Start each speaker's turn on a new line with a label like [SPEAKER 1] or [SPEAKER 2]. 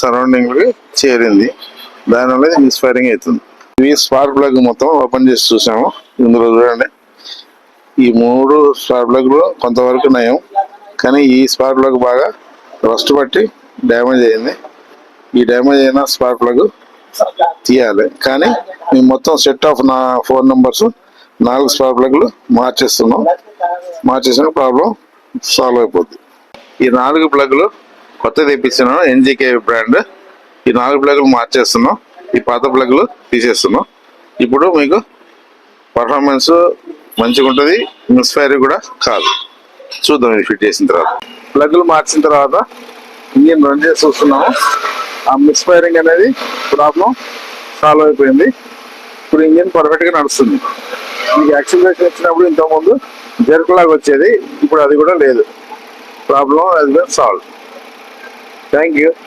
[SPEAKER 1] సరౌండింగ్కి చేరింది. దానివల్ల ఇది మిస్ఫైరింగ్ అవుతుంది. ఇవి స్పార్క్ ప్లగ్ మొత్తం ఓపెన్ చేసి చూసాము. ఇందులో చూడండి. ఈ మూడు స్పార్క్ ప్లగ్లు కొంతవరకు నయం. కానీ ఈ స్పార్క్ ప్లగ్ బాగా రస్ట్ పట్టి డ్యామేజ్ అయింది. ఈ డ్యామేజ్ అయిన స్పార్క్ ప్లగ్ తీయాలి. కానీ మేము మొత్తం సెట్ ఆఫ్ నా ఫోన్ నెంబర్స్ నాలుగు స్పార్క్ ప్లగ్లు మార్చేస్తున్నాం. మార్చేసిన ప్రాబ్లం సాల్వ్ అయిపోద్ది. ఈ నాలుగు ప్లగ్లు కొత్త తెప్పించినాను ఎన్జికే బ్రాండ్. ఈ నాలుగు ప్లగ్లు మార్చేస్తున్నాం. ఈ పాత ప్లగ్లు తీసేస్తున్నాం. ఇప్పుడు మీకు పర్ఫార్మెన్స్ మంచిగా ఉంటుంది మిస్ఫైర్ కూడా కాదు. చూద్దాం ఇది ఫిట్ చేసిన తర్వాత. ప్లగ్లు మార్చిన తర్వాత ఇంజిన్ రన్ చేసి చూస్తున్నాము. ఆ మిస్ఫైరింగ్ అనేది ప్రాబ్లం సాల్వ్ అయిపోయింది. ఇప్పుడు ఇంజిన్ పర్ఫెక్ట్గా నడుస్తుంది. మీకు యాక్సిలరేషన్ ఇచ్చినప్పుడు ఇంతకుముందు జెర్క్ లాగా వచ్చేది. ఇప్పుడు అది కూడా లేదు. ప్రాబ్లం అది సాల్వ్ Thank you.